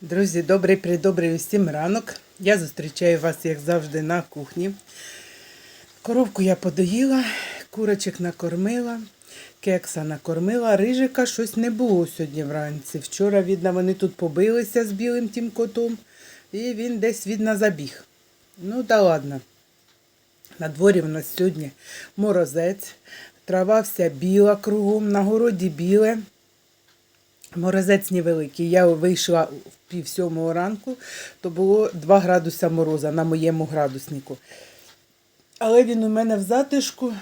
Друзі, добрий придобрий усім ранок. Я зустрічаю вас, як завжди, на кухні. Коровку я подоїла, курочок накормила, кекса накормила, рижика щось не було сьогодні вранці. Вчора, видно, вони тут побилися з білим тим котом, і він десь, видно, забіг. Ну, да ладно. На дворі в нас сьогодні морозець, трава вся біла кругом, на городі біле. Морозець невеликий. Я вийшла в пів сьомого ранку, то було 2 градуса мороза на моєму градуснику. Але він у мене в затишку,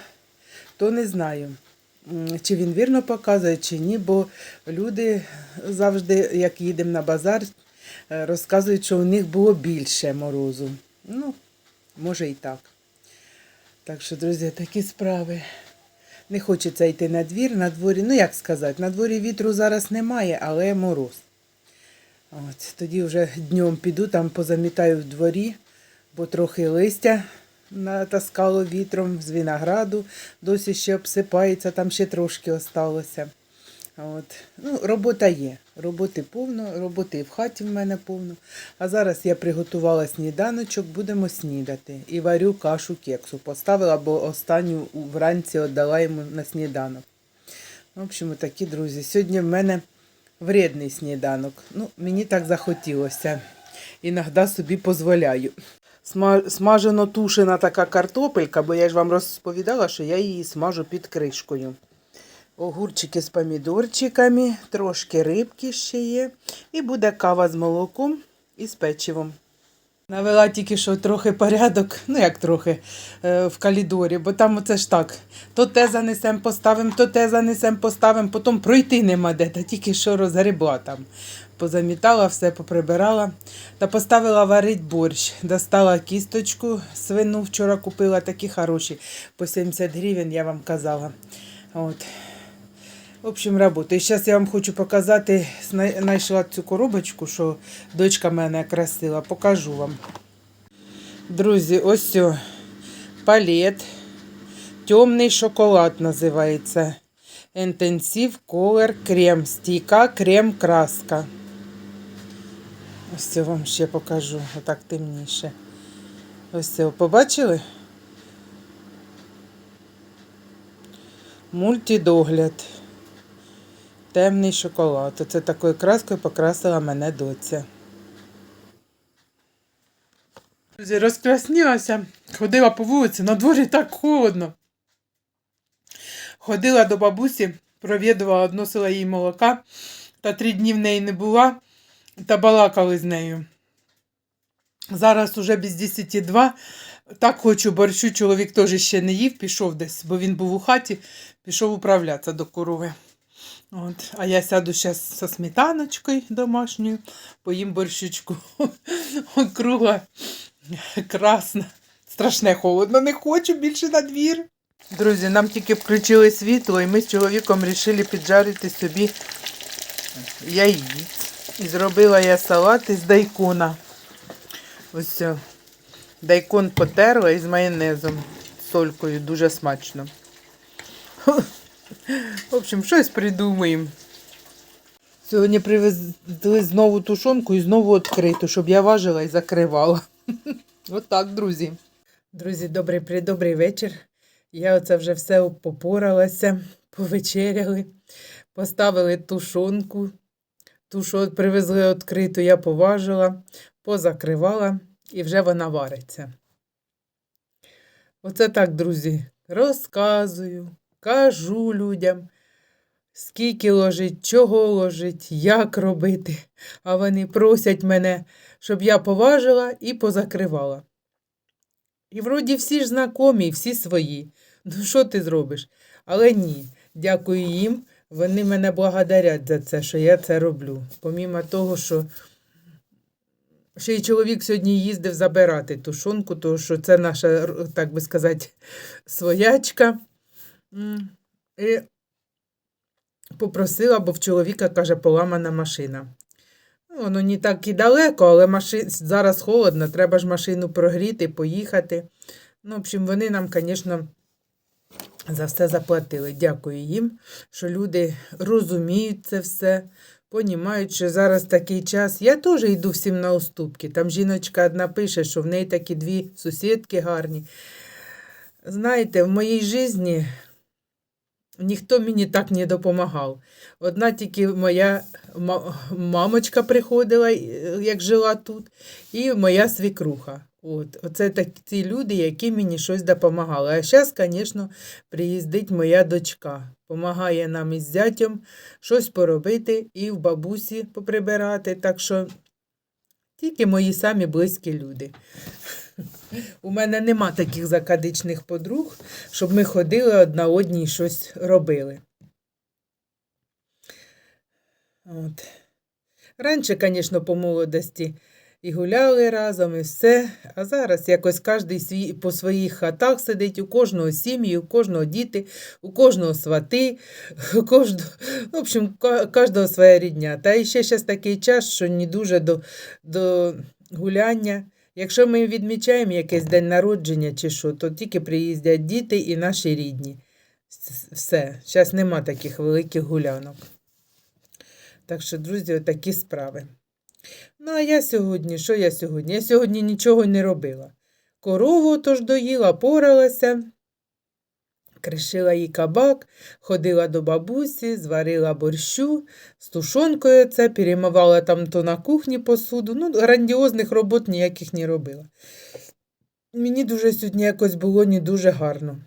то не знаю, чи він вірно показує, чи ні, бо люди завжди, як їдемо на базар, е, розказують, що у них було більше морозу. Ну, може і так. Так що, друзі, такі справи. Не хочеться йти на двір, на дворі, ну як сказати, на дворі вітру зараз немає, але мороз. От, тоді вже днем піду, там позамітаю в дворі, бо трохи листя натаскало вітром з винограду, досі ще обсипається, там ще трошки осталося. От. Ну, робота є. Роботи повно, роботи і в хаті в мене повно. А зараз я приготувала сніданочок, будемо снідати. І варю кашу кексу. Поставила, бо останню вранці віддала йому на сніданок. В общем, такі друзі. Сьогодні в мене вредний сніданок. Ну, мені так захотілося. Іногда собі дозволяю. Смажено тушена така картопелька, бо я ж вам розповідала, що я її смажу під кришкою. Огурчики з помідорчиками, трошки рибки ще є. І буде кава з молоком і з печивом. Навела тільки що трохи порядок, ну як трохи, е, в калідорі, бо там оце ж так. То те занесем, поставимо, то те занесем, поставимо, потім пройти нема де, та тільки що розгребла там. Позамітала все, поприбирала та поставила варить борщ. Достала кісточку свину, вчора купила такі хороші, по 70 гривень, я вам казала. От. В общем, робота. І зараз я вам хочу показати, знайшла цю коробочку, що дочка мене красила. Покажу вам. Друзі, ось палет. Темний шоколад називається. Intensive Color Крем. Стійка крем краска. Ось це вам ще покажу. Отак темніше. Ось це, побачили? Мультидогляд. Темний шоколад. Оце такою краскою покрасила мене доця. Друзі, розкраснілася, ходила по вулиці, на дворі так холодно. Ходила до бабусі, провідувала, односила їй молока, та три дні в неї не була, та балакали з нею. Зараз уже без 10.02. Так хочу борщу, чоловік теж ще не їв, пішов десь, бо він був у хаті, пішов управлятися до корови. От, а я сяду зараз зі сметаночкою домашньою, поїм борщичку. Кругла, красна. Страшне холодно, не хочу більше на двір. Друзі, нам тільки включили світло, і ми з чоловіком вирішили піджарити собі яїць. І зробила я салат із дайкона. Ось. Дайкон потерла із майонезом, солькою, дуже смачно. В общем, щось придумаємо. Сьогодні привезли знову тушонку і знову відкриту, щоб я важила і закривала. Отак, друзі. Друзі, добрий придобрий вечір. Я оце вже все попоралася, повечеряли, поставили тушонку. Ту, що привезли відкриту, я поважила, позакривала і вже вона вариться. Оце так, друзі, розказую, кажу людям, скільки ложить, чого ложить, як робити. А вони просять мене, щоб я поважила і позакривала. І вроді всі ж знакомі, всі свої. Ну, що ти зробиш? Але ні, дякую їм. Вони мене благодарять за це, що я це роблю. Помімо того, що ще й чоловік сьогодні їздив забирати тушонку, тому що це наша, так би сказати, своячка. І попросила, бо в чоловіка, каже, поламана машина. Ну, Воно не так і далеко, але маши... зараз холодно, треба ж машину прогріти, поїхати. Ну, в общем, вони нам, звісно, за все заплатили. Дякую їм, що люди розуміють це все, понімають, що зараз такий час. Я теж йду всім на уступки. Там жіночка одна пише, що в неї такі дві сусідки гарні. Знаєте, в моїй житті ніхто мені так не допомагав. Одна тільки моя мамочка приходила, е, як жила тут, і моя свікруха. От, оце так, ті люди, які мені щось допомагали. А зараз, звісно, приїздить моя дочка. Помагає нам із зятем щось поробити і в бабусі поприбирати. Так що тільки мої самі близькі люди. У мене нема таких закадичних подруг, щоб ми ходили одна одній щось робили. От. Раніше, звісно, по молодості і гуляли разом, і все. А зараз якось кожен по своїх хатах сидить, у кожного сім'ї, у кожного діти, у кожного свати, у кожного, в общем, кожного своя рідня. Та і ще зараз такий час, що не дуже до, до гуляння. Якщо ми відмічаємо якийсь день народження чи що, то тільки приїздять діти і наші рідні. Все, зараз нема таких великих гулянок. Так що, друзі, такі справи. Ну, а я сьогодні, що я сьогодні? Я сьогодні нічого не робила. Корову тож доїла, поралася, кришила їй кабак, ходила до бабусі, зварила борщу, з тушонкою це, перемивала там то на кухні посуду. Ну, грандіозних робот ніяких не робила. Мені дуже сьогодні якось було не дуже гарно.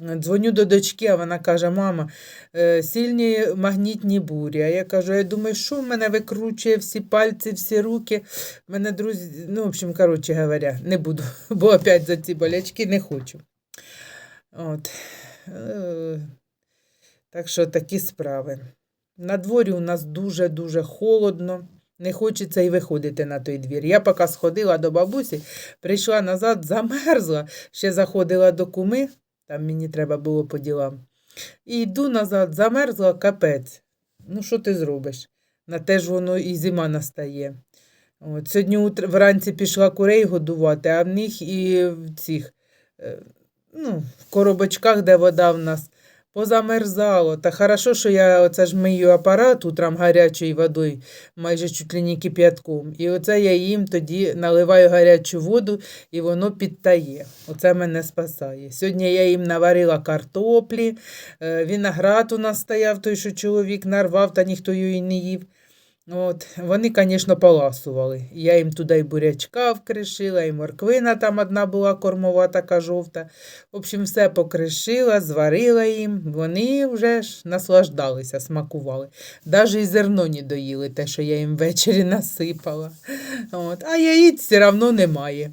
Дзвоню до дочки, а вона каже: мама, е, сильні магнітні бурі. А я кажу, я думаю, що в мене викручує всі пальці, всі руки. Мене друзі, ну, в общем, коротше говоря, не буду, бо опять за ці болячки не хочу. От. Е, Так що такі справи. На дворі у нас дуже-дуже холодно. Не хочеться і виходити на той двір. Я поки сходила до бабусі, прийшла назад, замерзла, ще заходила до куми, там мені треба було по ділам. І йду назад, замерзла капець. Ну, що ти зробиш? На те ж воно і зима настає. От, сьогодні вранці пішла курей годувати, а в них і в цих, е, ну, в коробочках, де вода в нас, позамерзало. Та хорошо, що я оце ж мию апарат утром гарячою водою, майже чуть ли не кип'ятком. І оце я їм тоді наливаю гарячу воду, і воно підтає. Оце мене спасає. Сьогодні я їм наварила картоплі, е, виноград у нас стояв, той, що чоловік нарвав, та ніхто її не їв. От, вони, звісно, поласували. Я їм туди і бурячка вкришила, і морквина там одна була кормова, така жовта. В общем, все покришила, зварила їм. Вони вже ж наслаждалися, смакували. Навіть і зерно не доїли, те, що я їм ввечері насипала. От. А яїць все одно немає.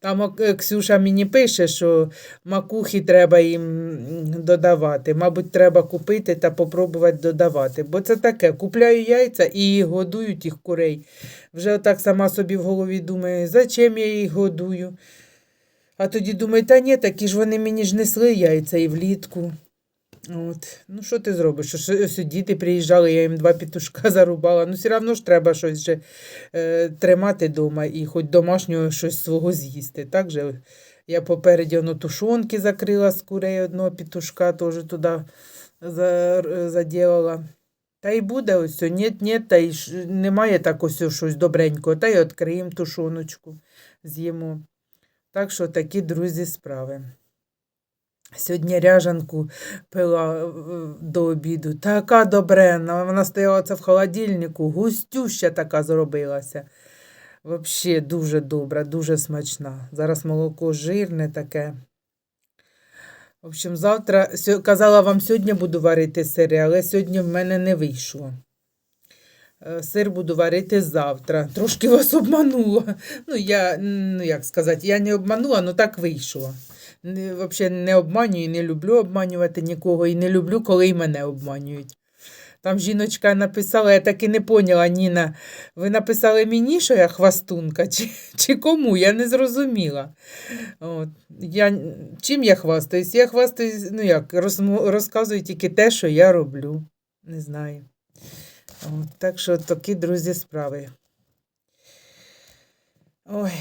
Там е, Ксюша мені пише, що макухи треба їм додавати. Мабуть, треба купити та попробувати додавати. Бо це таке, купляю яйця і годую тих курей. Вже отак сама собі в голові думаю, зачем я їх годую? А тоді думаю, та ні, такі ж вони мені ж несли яйця і влітку. От. Ну, що ти зробиш? Що, ж, ось діти приїжджали, я їм два петушка зарубала. Ну, все одно ж треба щось же, е, тримати вдома і хоч домашнього щось свого з'їсти. Так же я попереді воно тушонки закрила з курей одного петушка, теж туди за, заділила. Та й буде ось, ні, ні, та й немає так ось щось добренького, та й відкриємо тушоночку, з'їмо. Так що такі, друзі, справи. Сьогодні ряжанку пила е, до обіду. Така добренна. Вона стояла це в холодильнику, густюща така зробилася. Взагалі дуже добра, дуже смачна. Зараз молоко жирне таке. В общем, завтра казала вам, сьогодні буду варити сири, але сьогодні в мене не вийшло. Е, Сир буду варити завтра. Трошки вас обманула. Ну, я, ну як сказати, я не обманула, але так вийшло. Не, взагалі не обманюю, не люблю обманювати нікого і не люблю, коли і мене обманюють. Там жіночка написала, я так і не поняла, Ніна, ви написали мені, що я хвастунка, чи, чи кому? Я не зрозуміла. От. Я, чим я хвастаюсь? Я хвастаюсь, ну як, розмо- розказую тільки те, що я роблю. Не знаю. От, так що такі, друзі, справи. Ой,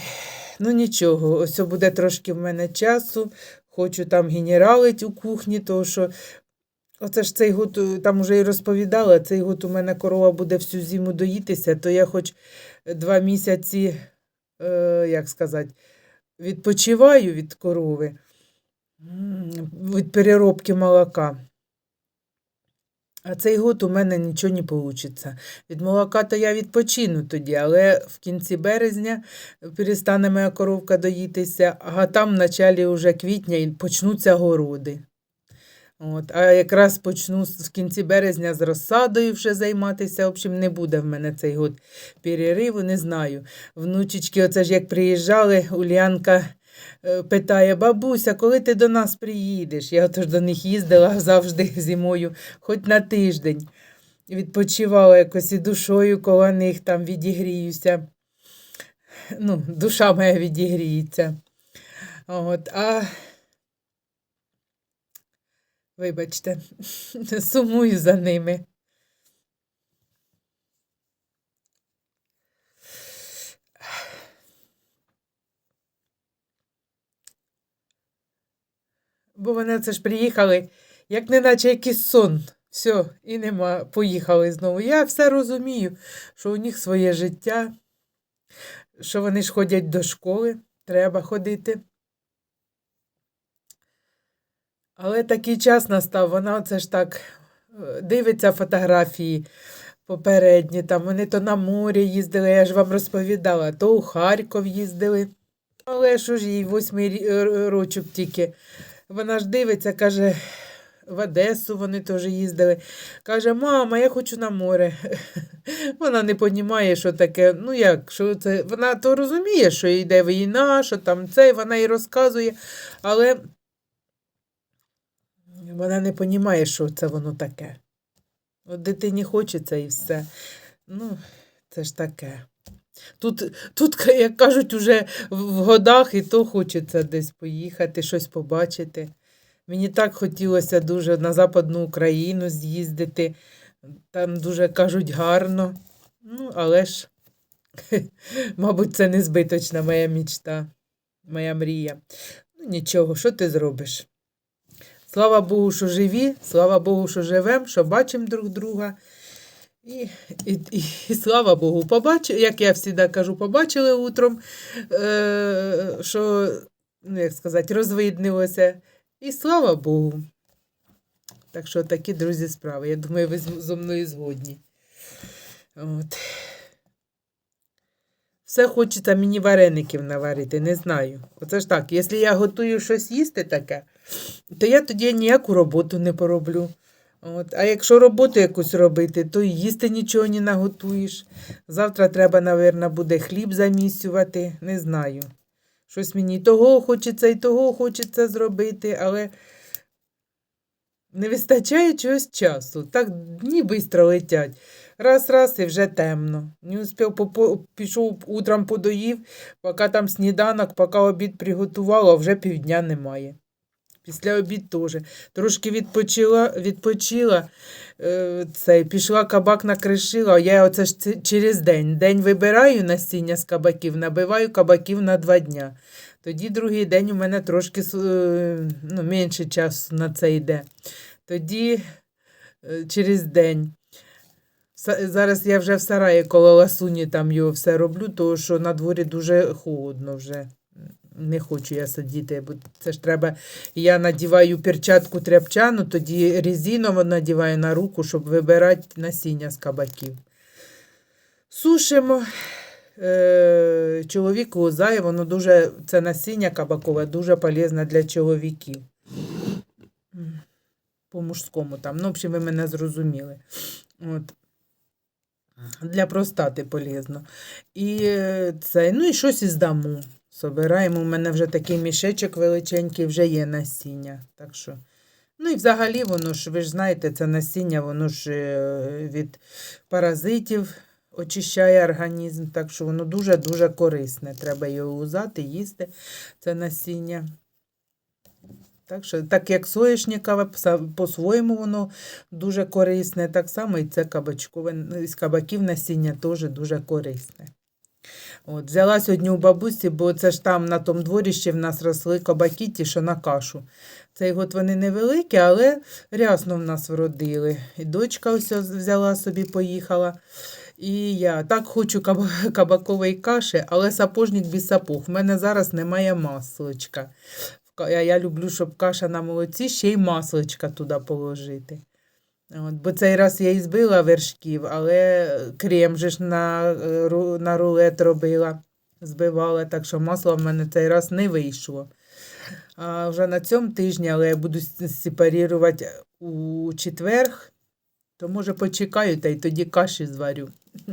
ну нічого, ось буде трошки в мене часу. Хочу там генералить у кухні, тому що Оце ж цей год, там вже і розповідала, цей год у мене корова буде всю зиму доїтися, то я хоч два місяці, е, як сказати, відпочиваю від корови, від переробки молока. А цей год у мене нічого не вийде. Від молока то я відпочину тоді, але в кінці березня перестане моя коровка доїтися, а там в началі уже квітня і почнуться городи. От, а якраз почну в кінці березня з розсадою вже займатися. В общем, не буде в мене цей год перериву, не знаю. Внучечки, оце ж як приїжджали, Улянка е, питає, бабуся, коли ти до нас приїдеш? Я отож до них їздила завжди зимою, хоч на тиждень. Відпочивала якось і душою коло них там відігріюся. Ну, душа моя відігріється. От, а Вибачте, сумую за ними. Бо вони це ж приїхали, як неначе якийсь сон. Все, і нема, поїхали знову. Я все розумію, що у них своє життя, що вони ж ходять до школи, треба ходити. Але такий час настав, вона це ж так е, дивиться фотографії попередні, там вони то на море їздили, я ж вам розповідала, то у Харків їздили. Але що ж їй восьмий е, рочок тільки. Вона ж дивиться, каже, в Одесу вони теж їздили. Каже, мама, я хочу на море. Вона не розуміє, що таке. Ну як, що це. Вона то розуміє, що йде війна, що там це, вона їй розказує, але вона не розуміє, що це воно таке. От дитині хочеться і все. Ну, це ж таке. Тут, тут, як кажуть, уже в годах і то хочеться десь поїхати, щось побачити. Мені так хотілося дуже на Западну Україну з'їздити. Там дуже кажуть гарно. Ну, але ж, мабуть, це не збиточна моя мічта, моя мрія. Ну, нічого, що ти зробиш? Слава Богу, що живі, слава Богу, що живемо, що бачимо друг друга. І, і, і, слава Богу, побачили, як я завжди кажу, побачили утром, е, що, ну, як сказати, розвиднилося. І слава Богу. Так що такі, друзі, справи. Я думаю, ви зо мною згодні. От. Все хочеться мені вареників наварити, не знаю. Оце ж так, якщо я готую щось їсти таке, то я тоді ніяку роботу не пороблю. От. А якщо роботу якусь робити, то і їсти нічого не наготуєш. Завтра треба, мабуть, буде хліб замісювати, не знаю. Щось мені того хочеться, і того хочеться зробити, але не вистачає чогось часу. Так дні швидко летять. Раз, раз і вже темно. Не успів, попо- пішов утром подоїв, поки там сніданок, поки обід приготувала, вже півдня немає. Після обід теж. Трошки відпочила, відпочила е, цей, пішла кабак накришила. Я оце ж через день. День вибираю насіння з кабаків, набиваю кабаків на два дня. Тоді другий день у мене трошки е, ну, менше часу на це йде. Тоді е, через день. Зараз я вже в сараї коло ласуні там його все роблю, тому що на дворі дуже холодно вже. Не хочу я сидіти, бо це ж треба. Я надіваю перчатку тряпчану, тоді резиново надіваю на руку, щоб вибирати насіння з кабаків. Сушимо. Е, чоловіку лузає, воно дуже, це насіння кабакове дуже полезне для чоловіків. По-мужському там. Ну, в общем, ви мене зрозуміли. От. Для простати полезно. І е, це, ну і щось із дому. Собираємо. У мене вже такий мішечок величенький, вже є насіння. Так що. Ну і взагалі воно ж, ви ж знаєте, це насіння, воно ж е, від паразитів очищає організм, так що воно дуже-дуже корисне. Треба його узати, їсти, це насіння. Так що, так як соєшникове, по-своєму воно дуже корисне, так само і це кабачкове, з кабаків насіння теж дуже корисне. От, взяла сьогодні у бабусі, бо це ж там на тому дворі в нас росли кабаки, ті, що на кашу. Цей год вони невеликі, але рясно в нас вродили. І дочка ось взяла собі, поїхала. І я так хочу каба- кабакової каші, але сапожник без сапог. В мене зараз немає масличка. Я люблю, щоб каша на молоці, ще й масличка туди положити. От, бо цей раз я і збила вершків, але крем же ж на, е, на рулет робила, збивала, так що масло в мене цей раз не вийшло. А вже на цьому тижні, але я буду сепарувати у четверг, то може почекаю та й тоді каші зварю.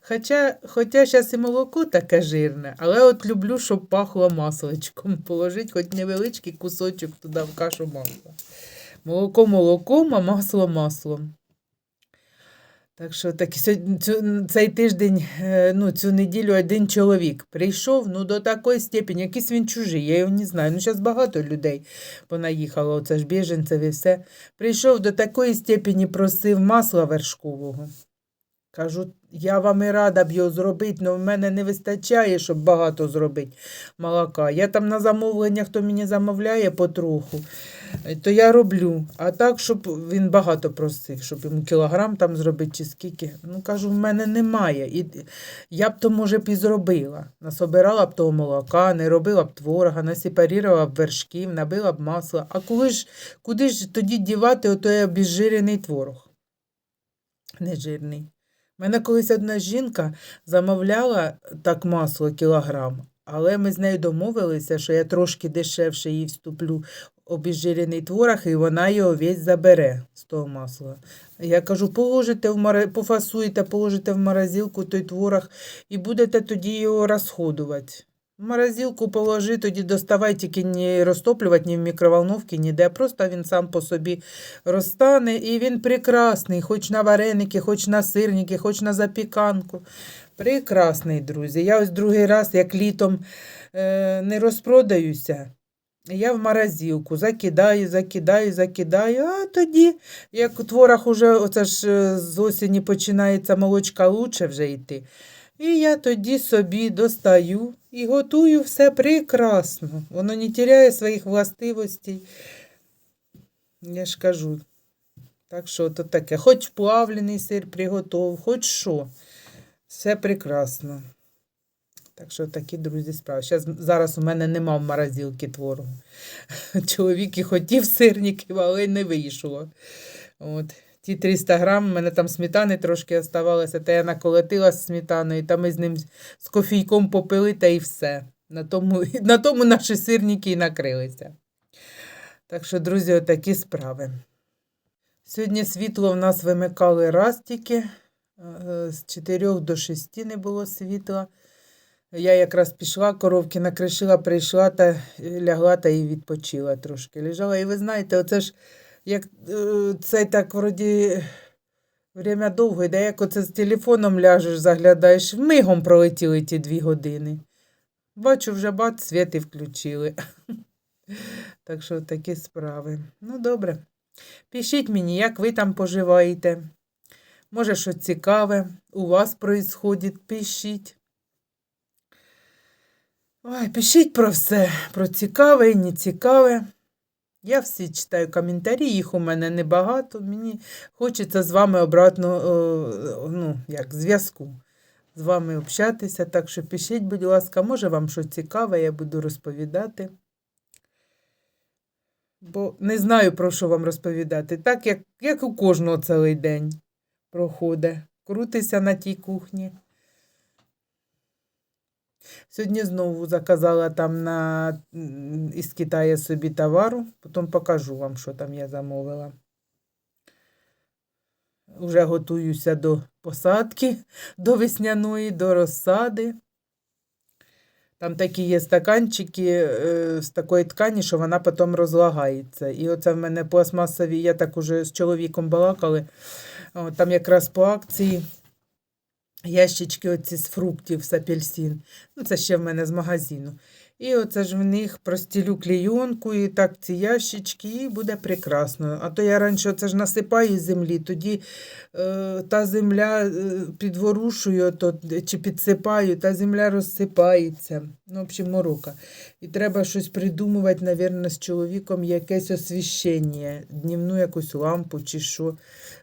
Хоча, хоча зараз і молоко таке жирне, але от люблю, щоб пахло масличком. Положити хоч невеличкий кусочок туди в кашу масла. Молоко молоком, а масло маслом. Так що так, цей тиждень, е, ну, цю неділю один чоловік прийшов ну, до такої степені, якийсь він чужий, я його не знаю. Ну, зараз багато людей понаїхало, оце ж біженців і все. Прийшов до такої степені, просив масла вершкового. Кажу, я вам і рада б його зробити, але в мене не вистачає, щоб багато зробити молока. Я там на замовлення, хто мені замовляє потроху, то я роблю. А так, щоб він багато просив, щоб йому кілограм там зробити чи скільки. Ну, кажу, в мене немає. І я б то, може, б і зробила. Насобирала б того молока, не робила б творога, насепарувала б вершків, набила б масла. А коли ж, куди ж тоді дівати отой обезжирений творог? Нежирний. Мене колись одна жінка замовляла так масло кілограм, але ми з нею домовилися, що я трошки дешевше їй вступлю обіжирений творог, і вона його весь забере з того масла. Я кажу, положите в мор... пофасуйте, положите в морозилку той творог і будете тоді його розходувати. В морозилку положи, тоді доставай, тільки не розтоплювати ні в мікроволновці, ніде. Просто він сам по собі розтане, і він прекрасний, хоч на вареники, хоч на сирники, хоч на запіканку. Прекрасний, друзі. Я ось другий раз, як літом е, не розпродаюся, я в морозилку закидаю, закидаю, закидаю, а тоді, як творог уже, оце ж е, з осені починається молочка лучше вже йти. І я тоді собі достаю і готую все прекрасно. Воно не теряє своїх властивостей. Я ж кажу. Так що то таке. Хоч плавлений сир приготов, хоч що. Все прекрасно. Так що такі, друзі, справи. Щас, зараз у мене нема в морозилці творогу. Чоловік і хотів сирників, але не вийшло. От. Ті 300 грам, у мене там сметани трошки оставалося, та я наколотила з сметаною, та ми з ним з кофійком попили, та і все. На тому, на тому наші сирники і накрилися. Так що, друзі, отакі справи. Сьогодні світло в нас вимикали раз тільки, е, з 4 до 6 не було світла. Я якраз пішла, коровки накришила, прийшла та е, лягла та і відпочила трошки. Лежала. І ви знаєте, оце ж як е, це так вроді время довго йде, як оце з телефоном ляжеш, заглядаєш, мигом пролетіли ті дві години. Бачу, вже бац, світ і включили. Так що такі справи. Ну, добре. Пишіть мені, як ви там поживаєте. Може, що цікаве у вас происходить, пишіть. Ой, пишіть про все, про цікаве і нецікаве. Я всі читаю коментарі, їх у мене небагато. Мені хочеться з вами обратно, е, ну, як зв'язку. З вами общатися. Так що пишіть, будь ласка, може вам що цікаве, я буду розповідати. Бо не знаю, про що вам розповідати. Так, як, як у кожного цілий день проходить. Крутися на тій кухні. Сьогодні знову заказала там на, із Китаю собі товару, потім покажу вам, що там я замовила. Уже готуюся до посадки, до весняної, до розсади. Там такі є стаканчики е, з такої ткані, що вона потім розлагається. І оце в мене пластмасові, я так уже з чоловіком балакали, там якраз по акції ящички оці з фруктів, з апельсин. Ну, це ще в мене з магазину. І оце ж в них простілю клейонку і так ці ящички, і буде прекрасно. А то я раніше це ж насипаю землі, тоді е, та земля е, підворушую то, чи підсипаю, та земля розсипається. Ну, в общем, морока. І треба щось придумувати, мабуть, з чоловіком якесь освіщення, днівну якусь лампу чи що.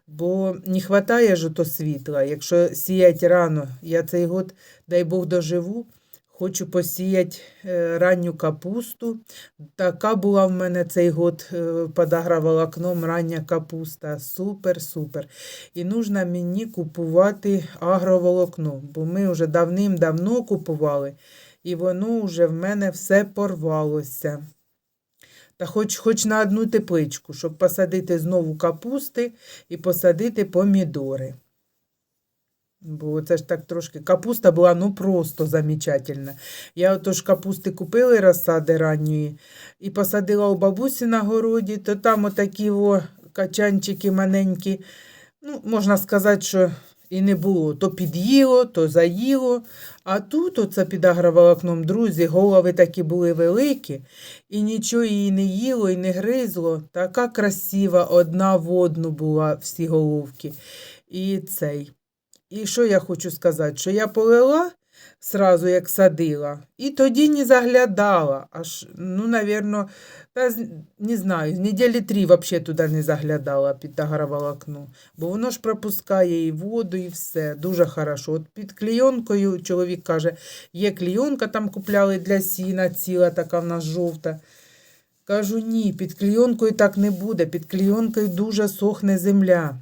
Бо не вистачає ж ото світла. Якщо сіять рано, я цей год, дай Бог, доживу. Хочу посіяти е, ранню капусту. Така була в мене цей год е, під агроволокном рання капуста. Супер, супер. І нужно мені купувати агроволокно, бо ми вже давним-давно купували, і воно вже в мене все порвалося. Та хоч, хоч на одну тепличку, щоб посадити знову капусти і посадити помідори. Бо це ж так трошки. Капуста була ну просто замечательна. Я отож капусти купила розсади ранньої і посадила у бабусі на городі, то там отакі о, качанчики маленькі. Ну, можна сказати, що і не було. То під'їло, то заїло. А тут, оце під агроволокном, друзі, голови такі були великі, і нічого її не їло і не гризло. Така красива, одна в одну була всі головки. І цей. І що я хочу сказати? Що я полила сразу, як садила, і тоді не заглядала. Аж, ну, навірно, та, не знаю, неділі три взагалі туди не заглядала під агроволокно. Бо воно ж пропускає і воду, і все. Дуже хорошо. От під клійонкою чоловік каже, є клійонка, там купляли для сіна, ціла така в нас жовта. Кажу, ні, під клійонкою так не буде. Під клійонкою дуже сохне земля.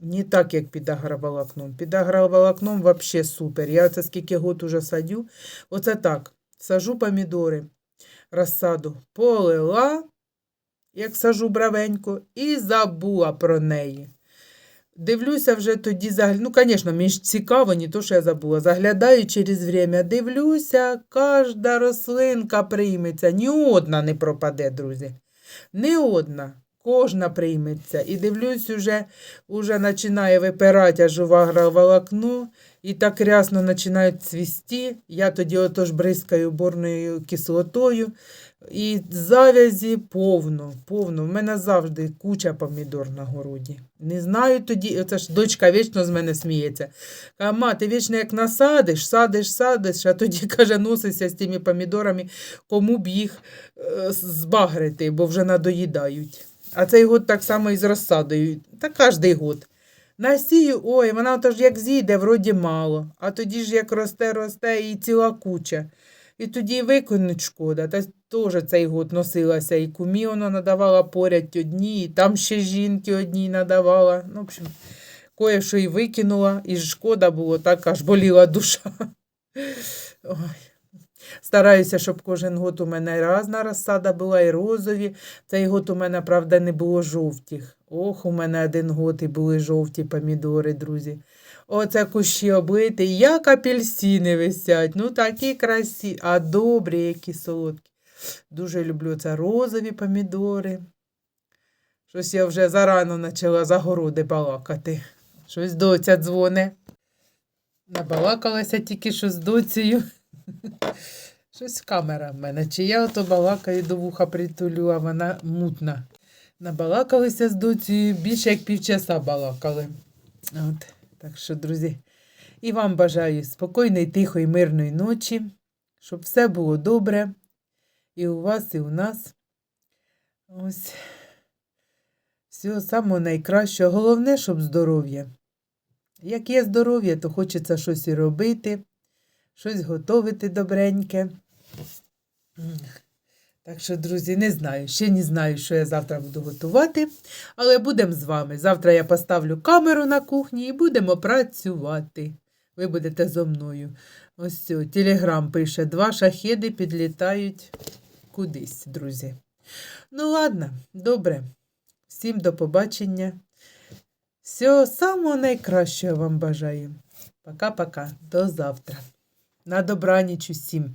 Не так, як під агроволокном. Під агроволокном взагалі супер. Я це скільки год уже садю. Оце так. Сажу помідори, розсаду полила, як сажу бравенько, і забула про неї. Дивлюся вже тоді, загля... ну, звісно, мені ж цікаво, не то, що я забула. Заглядаю через время, дивлюся, кожна рослинка прийметься. Ні одна не пропаде, друзі. Ні одна. Кожна прийметься. І дивлюсь, уже, уже починає випирати аж у агроволокно, і так рясно починають цвісти. Я тоді отож бризкаю борною кислотою. І завязі повно, повно. В мене завжди куча помідор на городі. Не знаю тоді, оце ж дочка вічно з мене сміється. Каже, ма, ти вічно як насадиш, садиш, садиш, а тоді, каже, носишся з тими помідорами, кому б їх е, збагрити, бо вже надоїдають. А цей год так само і з розсадою. Та кожний год. Насію, ой, вона тож як зійде, вроді мало. А тоді ж як росте, росте і ціла куча. І тоді й викинуть шкода. Та теж цей год носилася. І кумі воно надавала поряд одні, і там ще жінки одній надавала. Ну, в общем, кое-що і викинула, і шкода було, так аж боліла душа. Ой. Стараюся, щоб кожен год у мене різна розсада була, і розові. Цей год у мене, правда, не було жовтих. Ох, у мене один год і були жовті помідори, друзі. Оце кущі облиті, як апельсини висять. Ну, такі красиві, а добрі, які солодкі. Дуже люблю це розові помідори. Щось я вже зарано почала за городи балакати. Щось доця дзвоне. Набалакалася тільки що з доцею. Щось камера в мене. Чи я ото балакаю до вуха притулю, а вона мутна. Набалакалися з доцею, більше як півчаса балакали. От. Так що, друзі, і вам бажаю спокійної, тихої, мирної ночі, щоб все було добре. І у вас, і у нас. Ось. Всього самого найкращого. Головне, щоб здоров'я. Як є здоров'я, то хочеться щось і робити, щось готувати добреньке. Так що, друзі, не знаю, ще не знаю, що я завтра буду готувати, але будемо з вами. Завтра я поставлю камеру на кухні і будемо працювати. Ви будете зо мною. Ось телеграм пише, два шахеди підлітають кудись, друзі. Ну, ладно, добре. Всім до побачення. Всього самого найкращого вам бажаю. Пока-пока. До завтра. На добраніч усім.